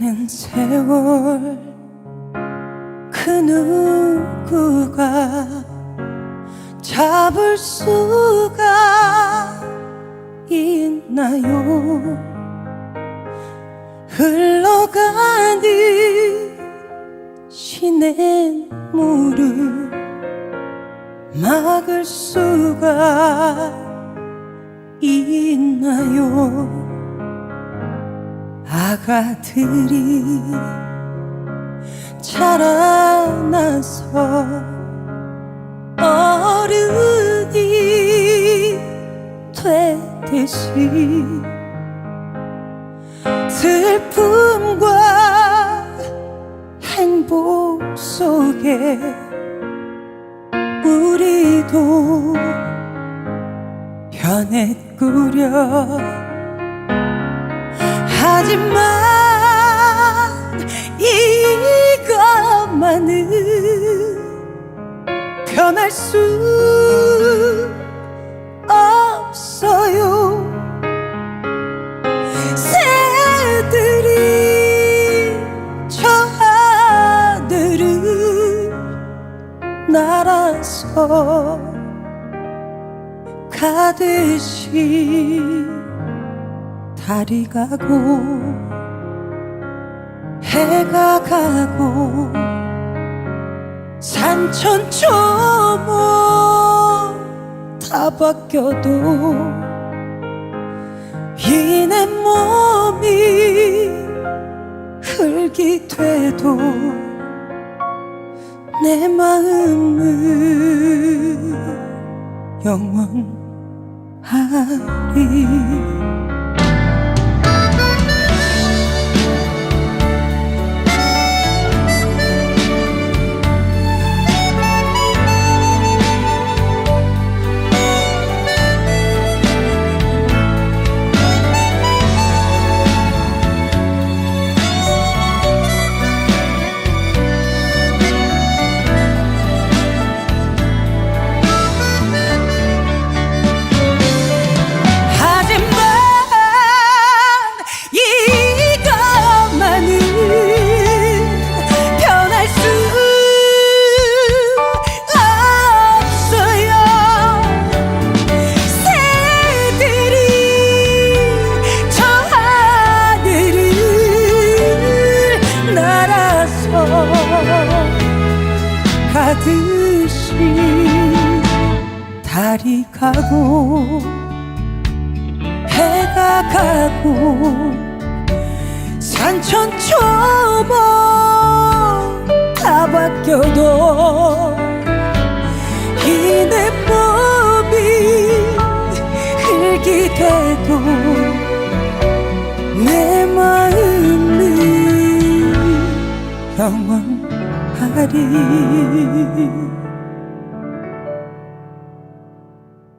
가는 세월 그 누구가 잡을 수가 있나요? 흘러가는 시냇물을 막을 수가 있나요 아가들이 자라나서 어른이 되듯이 슬픔과 행복 속에 우리도 변했구려 하지만 이것만은 변할 수 없어요. 새들이 저 하늘을 날아서 가듯이 달이 가고 해가 가고 산천 초목 다 바뀌어도 이 내 몸이 흙이 돼도 내 마음은 영원하리 가듯이 달이 가고 해가 가고 산천 초목 다 바뀌어도 이내 몸이 흙이 돼도 내 마음은 영원 하리